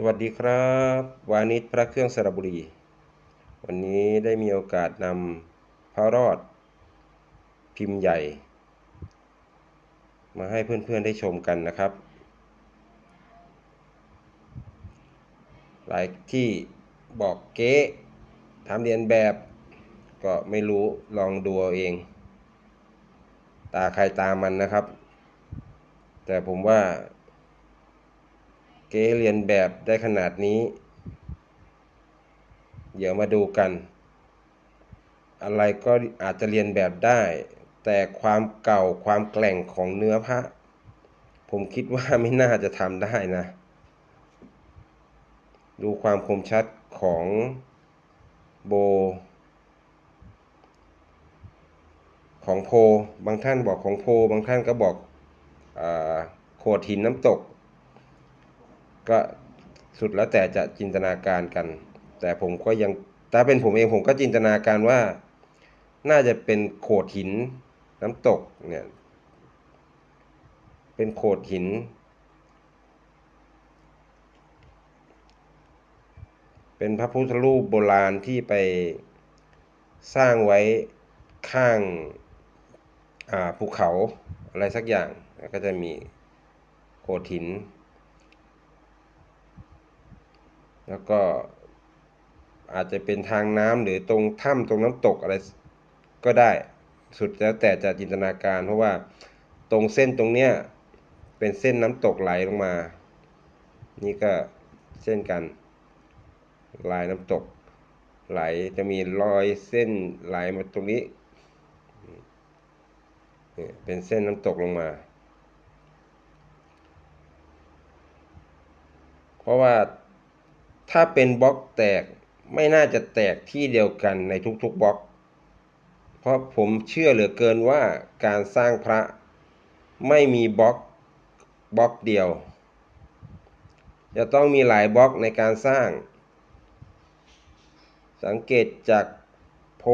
สวัสดีครับ วานิชพระเครื่องสระบุรี วันนี้ได้มีโอกาสนำพระรอด พิมพ์ใหญ่ มาให้เพื่อนๆได้ชมกันนะครับ หลายที่บอกเก๊ทำเรียนแบบก็ไม่รู้ลองดูเอาเอง ตาใครตามันนะครับ แต่ผมว่า เก๋เรียนแบบได้ขนาดนี้ เดี๋ยวมาดูกัน อะไรก็อาจจะเรียนแบบได้ แต่ความเก่าความแกร่งของเนื้อพระผมคิดว่าไม่น่าจะทำได้นะ ดูความคมชัดของโบ ของโพ บางท่านบอกของโพ บางท่านก็บอกอโขดหินน้ำตก ก็สุดแล้วแต่จะจินตนาการกัน แต่ผมก็ยังถ้าเป็นผมเองผมก็จินตนาการว่า น่าจะเป็นโขดหินน้ำตกเนี่ย เป็นโขดหิน เป็นพระพุทธรูปโบราณที่ไปสร้างไว้ข้างภูเขาอะไรสักอย่างก็จะมีโขดหิน แล้วก็อาจจะเป็นทางน้ำหรือตรงถ้ำตรงน้ำตกอะไรก็ได้สุดแล้วแต่จะจินตนาการ เพราะว่าตรงเส้นตรงเนี้ยเป็นเส้นน้ำตกไหลลงมา นี่ก็เส้นกัน ลายน้ำตกไหลจะมีรอยเส้นไหลมาตรงนี้ เป็นเส้นน้ำตกลงมา เพราะว่า ถ้าเป็นบล็อกแตกไม่น่าจะแตกที่เดียวกันในทุกๆบล็อก เพราะผมเชื่อเหลือเกินว่าการสร้างพระไม่มีบล็อกบล็อกเดียว จะต้องมีหลายบล็อกในการสร้าง สังเกตจากโพ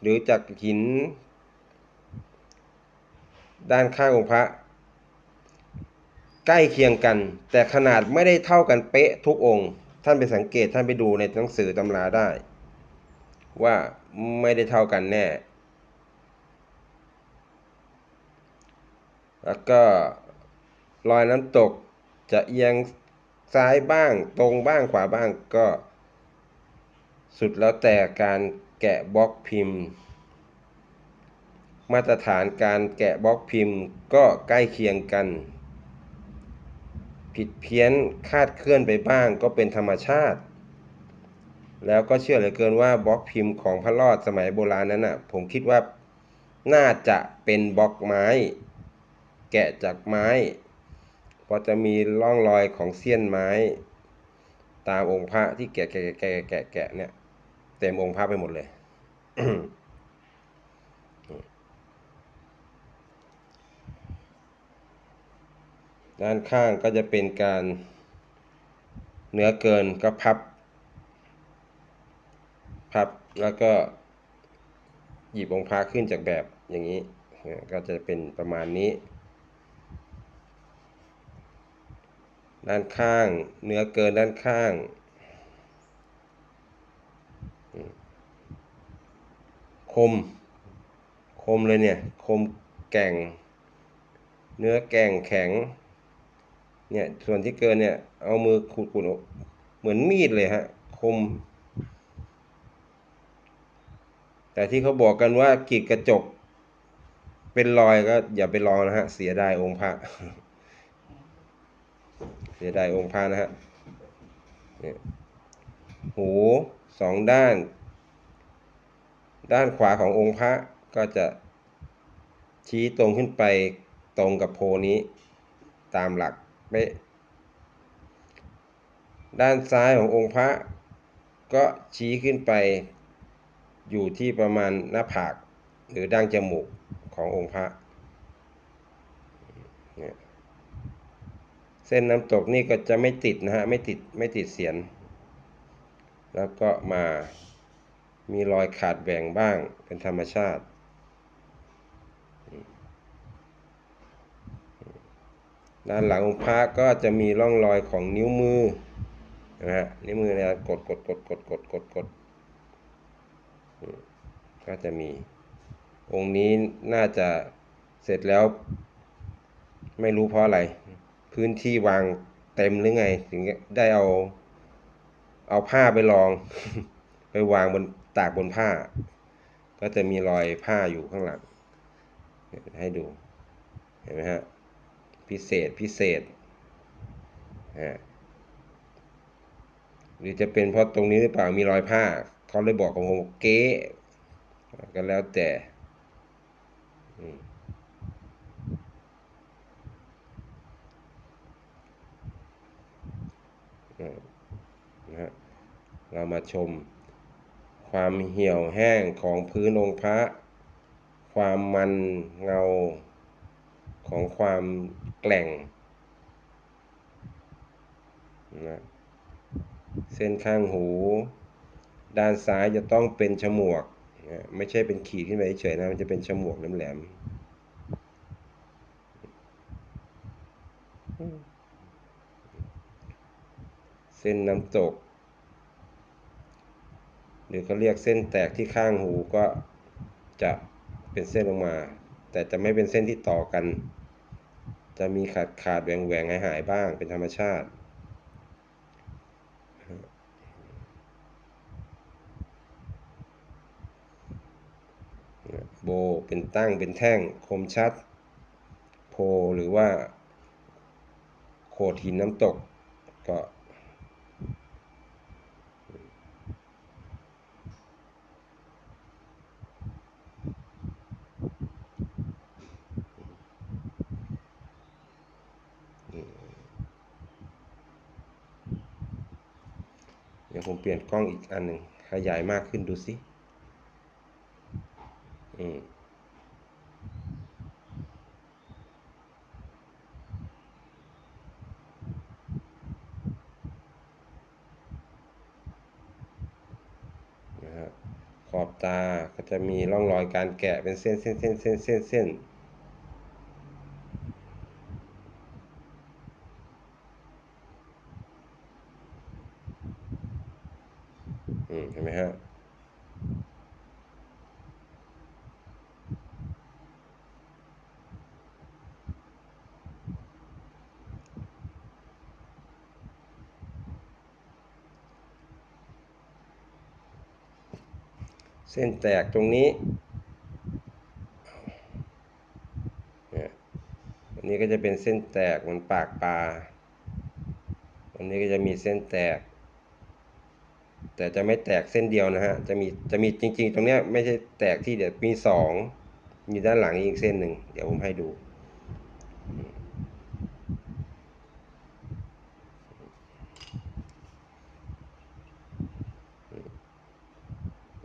หรือจากหิน ด้านข้างองค์พระ ใกล้เคียงกัน แต่ขนาดไม่ได้เท่ากันเป๊ะทุกองค์ ท่านไปสังเกตท่านไปดูในหนังสือตำราได้ ว่าไม่ได้เท่ากันแน่ แล้วก็รอยน้ำตกจะเอียงซ้ายบ้างตรงบ้างขวาบ้างก็ สุดแล้วแต่การแกะบล็อกพิมพ์ มาตรฐานการแกะบล็อกพิมพ์ก็ใกล้เคียงกัน ผิดเพี้ยนคาดเคลื่อนไปบ้างก็เป็นธรรมชาติ แล้วก็เชื่อเหลือเกินว่าบล็อกพิมพ์ของพระรอดสมัยโบราณนั้นน่ะผมคิดว่าน่าจะเป็นบล็อกไม้ แกะจากไม้เพราะจะมีร่องรอยของเสี้ยนไม้ ตามองค์พระที่แกะแกะแกะแกะแกะเนี่ยเต็มองค์พระไปหมดเลย ด้านข้างก็จะเป็นการเนื้อเกินก็พับ พับแล้วก็หยิบองค์พระขึ้นจากแบบอย่างนี้ก็จะเป็นประมาณนี้ ด้านข้างเนื้อเกินด้านข้าง คม คมเลยเนี่ย คมแก่ง เนื้อแก่งแข็ง เนี่ยส่วนที่เกินเนี่ยเอามือขูดขูดเหมือนมีดเลยฮะคม แต่ที่เขาบอกกันว่ากีดกระจก เป็นรอยก็อย่าไปลองนะฮะ เสียดายองค์พระ เสียดายองค์พระนะฮะหูสองด้าน ด้านขวาขององค์พระก็จะชี้ตรงขึ้นไปตรงกับโพนี้ตามหลัก เป๊ะด้านซ้ายขององค์พระ ก็ชี้ขึ้นไปอยู่ที่ประมาณหน้าผาก หรือดั้งจมูกขององค์พระ เส้นน้ำตกนี่ก็จะไม่ติดนะฮะ ไม่ติดไม่ติดเสียน แล้วก็มามีรอยขาดแบ่งบ้างเป็นธรรมชาติ ด้านหลังองค์พระก็จะมีร่องรอยของนิ้วมือนะฮะนิ้วมือเนี่ยกดกดกดกดกดกดกดก็จะมี องค์นี้น่าจะเสร็จแล้ว ไม่รู้เพราะอะไร พื้นที่วางเต็มหรือไง ถึงได้เอา เอาผ้าไปลอง ไปวางบนตากบนผ้า ก็จะมีรอยผ้าอยู่ข้างหลัง ให้ดู เห็นไหมฮะ พิเศษพิเศษฮะหรือจะเป็นเพราะตรงนี้หรือเปล่ามีรอยผ้าเขาเลยบอกกับผมเก๊ก็แล้วแต่นะฮะเรามาชม ความเหี่ยวแห้งของพื้นองค์พระ ความมันเงา ของความแกล่งนะเส้นข้างหู ด้านซ้ายจะต้องเป็นฉมวกนะไม่ใช่เป็นขีดขึ้นไปเฉยนะ มันจะเป็นฉมวกแหลมเส้นน้ำตก หรือเขาเรียกเส้นแตกที่ข้างหูก็จะเป็นเส้นลงมา แต่จะไม่เป็นเส้นที่ต่อกัน จะมีขาดขาดแหวงแหวงหายหายบ้างเป็นธรรมชาติ โบเป็นตั้งเป็นแท่งคมชัด โพหรือว่า โขดหินน้ำตกก็ เดี๋ยวผมเปลี่ยนกล้องอีกอันหนึ่งขยายมากขึ้นดูสิอืมขอบตาก็จะมีร่องรอยการแกะเป็นเส้นเส้นเส้นเส้นเส้นเส้นอืมเห็นไหมฮะ เส้นแตกตรงนี้เนี่ยอันนี้ก็จะเป็นเส้นแตกเหมันปากปลาอันนี้ก็จะมีเส้นแตก แต่จะไม่แตกเส้นเดียวนะฮะ จะมีจะมีจริง ๆ ตรงเนี้ยไม่ใช่แตกที่เดียวมีสองมีด้านหลังอีกเส้นหนึ่งเดี๋ยวผมให้ดู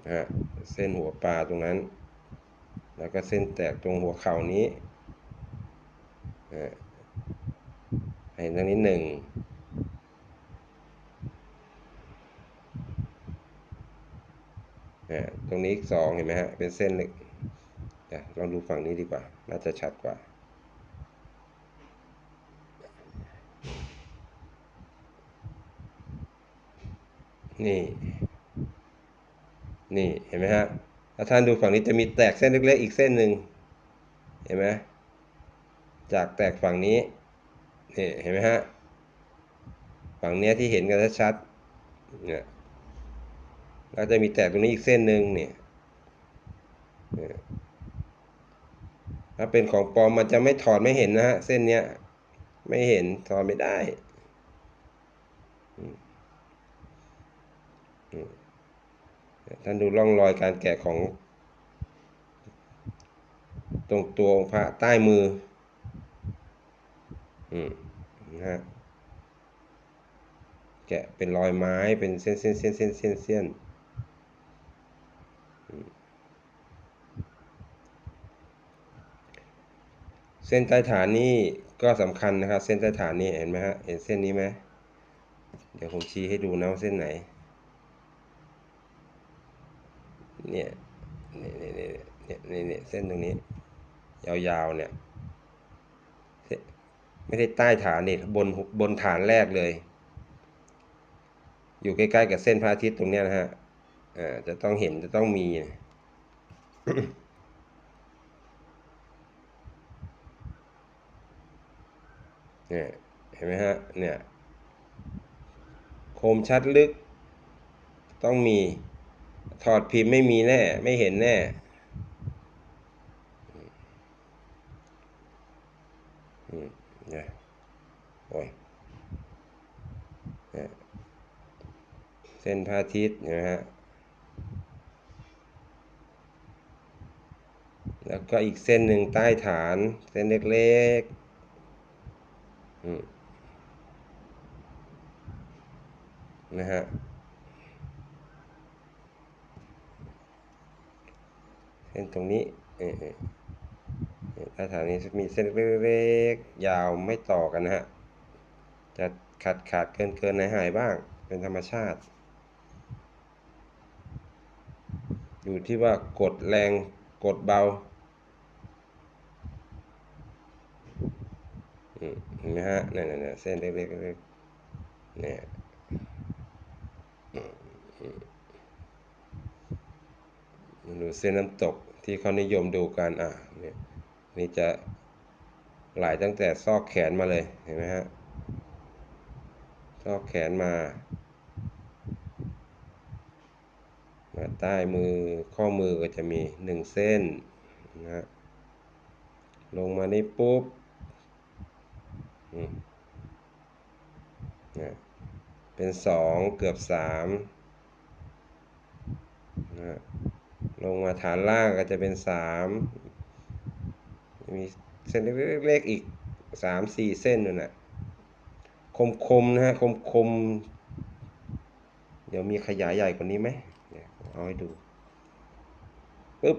นะฮะ เส้นหัวปลาตรงนั้น แล้วก็เส้นแตกตรงหัวเข่านี้เห็นตรงนี้หนึ่งตรงนี้สองเห็นไหมฮะ เป็นเส้นเล็กลองดูฝั่งนี้ดีกว่า น่าจะชัดกว่านี่ นี่เห็นไหมฮะถ้าท่านดูฝั่งนี้จะมีแตกเส้นเล็กๆอีกเส้นหนึ่งเห็นไหมจากแตกฝั่งนี้นี่เห็นไหมฮะฝั่งเนี้ยที่เห็นกันชัดๆเนี่ยแล้วจะมีแตกตรงนี้อีกเส้นหนึ่งเนี่ยถ้าเป็นของปลอมมันจะไม่ถอดไม่เห็นนะฮะเส้นเนี้ยไม่เห็นถอดไม่ได้ ท่านดูร่องรอยการแกะของ ตรงตัวองค์พระใต้มือ อืมนะฮะแกะเป็นรอยไม้เป็นเส้นเส้นเส้นเส้นเส้นเส้นเส้นใต้ฐานนี่ก็สำคัญนะครับ เส้นใต้ฐานนี่เห็นไหมฮะเห็นเส้นนี้ไหมเดี๋ยวผมชี้ให้ดูนะว่าเส้นไหน เนี่ยเนี่ยเนี่ยเนี่ยเนี่ยเนี่ยเส้นตรงนี้ ยาวๆเนี่ยไม่ใช่ใต้ฐานนี่บนบนฐานแรกเลย อยู่ใกล้ๆกับเส้นพระอาทิตย์ตรงเนี้ยนะฮะอ่าจะต้องเห็นจะต้องมีเนี่ยเห็นไหมฮะเนี่ยคมชัดลึก ต้องมี ถอดพิมพ์ไม่มีแน่ ไม่เห็นแน่ เนี่ยโอ้ยเส้นพระอาทิตย์นไหมฮะ แล้วก็อีกเส้นหนึ่งใต้ฐาน เส้นเล็กๆนะฮะ ส้นตรงนี้เออเออเออใต้ฐานนี้มีเส้นเล็กๆยาวไม่ต่อกันนะฮะ จะขาดขาดเกินเกินหายหายบ้าง เป็นธรรมชาติ อยู่ที่ว่ากดแรงกดเบาเห็นไหมฮะเนี่ยเนี่ยเนี่ยเส้นเล็กๆเนี่ยมอืมดูเส้นน้ำตก ที่เขานิยมดูกันอะเนี่ยนี่จะไหลตั้งแต่ซอกแขนมาเลยเห็นไหมฮะซอกแขนมา มาใต้มือข้อมือก็จะมีหนึ่งเส้นนะฮะลงมานี่ปุ๊บอืมเนี่ยเป็นสองเกือบสามนะ ลงมาฐานล่างก็จะเป็นสามมีเส้นเล็กๆอีกสามสี่เส้นนู่นแหละคมๆนะฮะคมๆเดี๋ยวมีขยายใหญ่กว่านี้ไหมเนี่ยเอาให้ดูปึ๊บ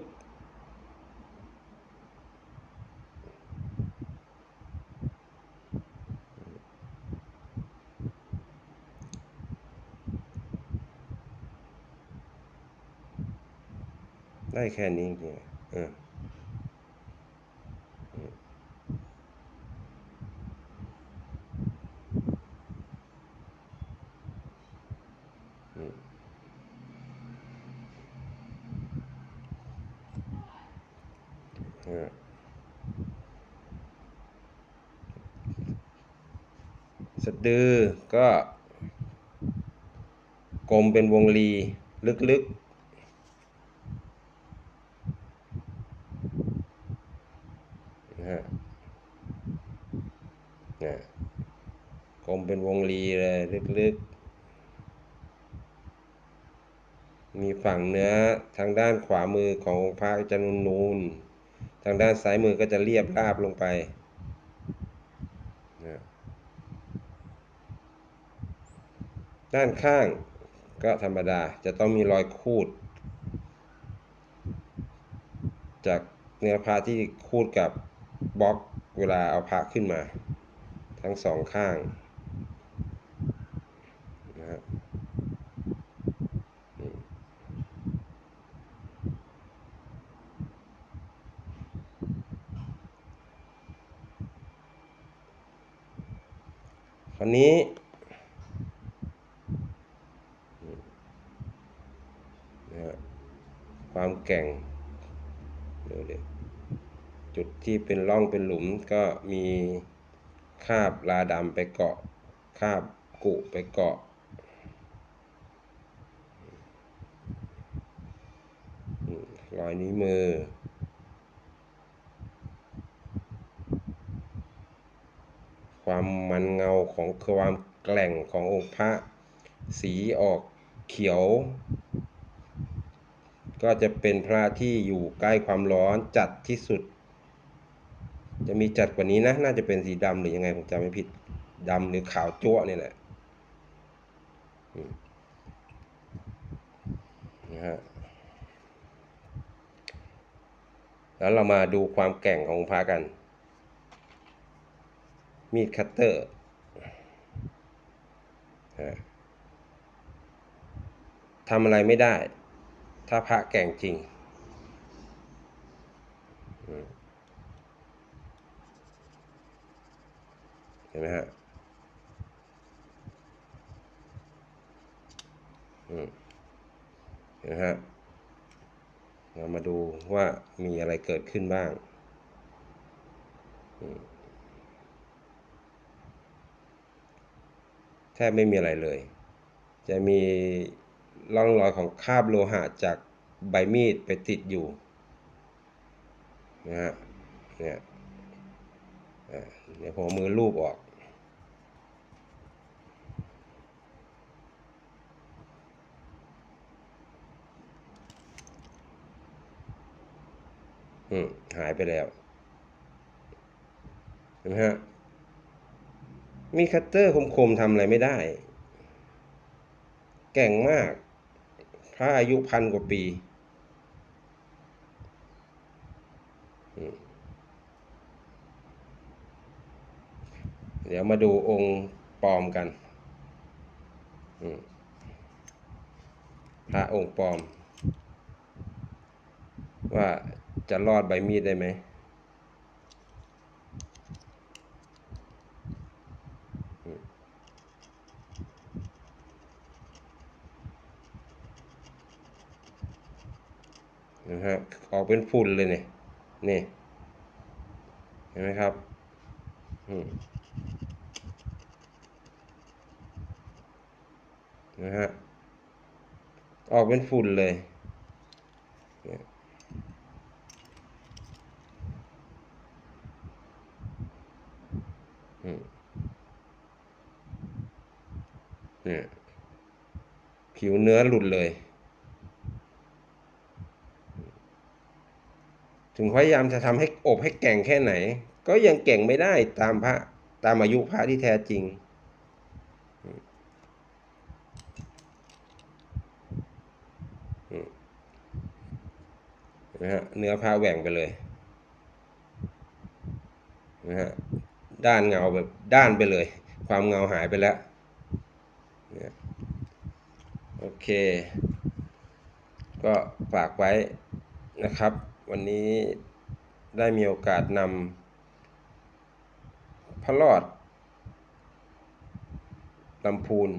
ได้แค่นี้จริงๆเอออืมอืมเออสะดือก็กลมเป็นวงรีลึกๆ นะฮะนี่ยกลมเป็นวงรีเลยลึกๆ มีฝั่งเนื้อทางด้านขวามือขององค์พระจะนูนนูนๆ ทางด้านซ้ายมือก็จะเรียบราบลงไปนะด้านข้างก็ธรรมดาจะต้องมีรอยคูด จากเนื้อพระที่คูดกับ บล็อกเวลาเอาพระขึ้นมา ทั้งสองข้างนะฮะอืมคราวนี้ความแก่ง จุดที่เป็นร่องเป็นหลุมก็มีคาบลาดำไปเกาะคาบกุไปเกาะ รอยนิ้วมือ ความมันเงาของความแกร่งขององค์พระ สีออกเขียว ก็จะเป็นพระที่อยู่ใกล้ความร้อนจัดที่สุด จะมีจัดกว่านี้นะ น่าจะเป็นสีดำหรือยังไงผมจำไม่ผิดดำหรือขาวจั๊วเนี่ยแหละนะฮะแล้วเรามาดูความแก่งของพระกัน มีดคัตเตอร์ทำอะไรไม่ได้ ถ้าพระแก่งจริง เห็นไหมฮะเห็นะฮะเรามาดูว่ามีอะไรเกิดขึ้นบ้างแทบไม่มีอะไรเลย จะมีร่องรอยของคาบโลหะจากใบมีดไปติดอยู่นะฮะเนี่ยเดี๋ยวผมเอมือลูบออก อืมหายไปแล้ว เห็นไหมฮะ มีคัตเตอร์คมๆทำอะไรไม่ได้ แก่งมาก พระอายุพันกว่าปีเดี๋ยวมาดูองค์ปลอมกันพระองค์ปลอม ว่า จะรอดใบมีดได้ไหมนะฮะออกเป็นฝุ่นเลยเนี่ยนี่ เห็นไหมครับนะฮะออกเป็นฝุ่นเลยอืมเนี่ย ผิว เนื้อหลุดเลย ถึงพยายามจะทำให้อบให้แก่งแค่ไหน ก็ยังแก่งไม่ได้ตามพระตามอายุพระที่แท้จริง นะฮะเนื้อผ้าแหว่งไปเลย นะฮะด้านเงาแบบด้านไปเลย ความเงาหายไปแล้ว โอเค ก็ฝากไว้นะครับ วันนี้ได้มีโอกาสนำพระรอดลำพูน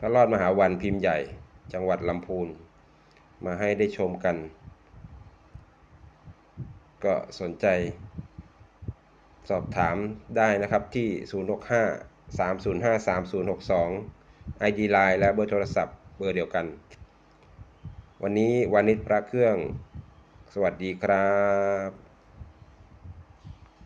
พระรอดมหาวันพิมพ์ใหญ่ จังหวัดลำพูน มาให้ได้ชมกัน ก็สนใจ สอบถามได้นะครับที่ 065 305 3062 ID Line และเบอร์โทรศัพท์เบอร์เดียวกัน วันนี้วานิชพระเครื่อง สวัสดีครับ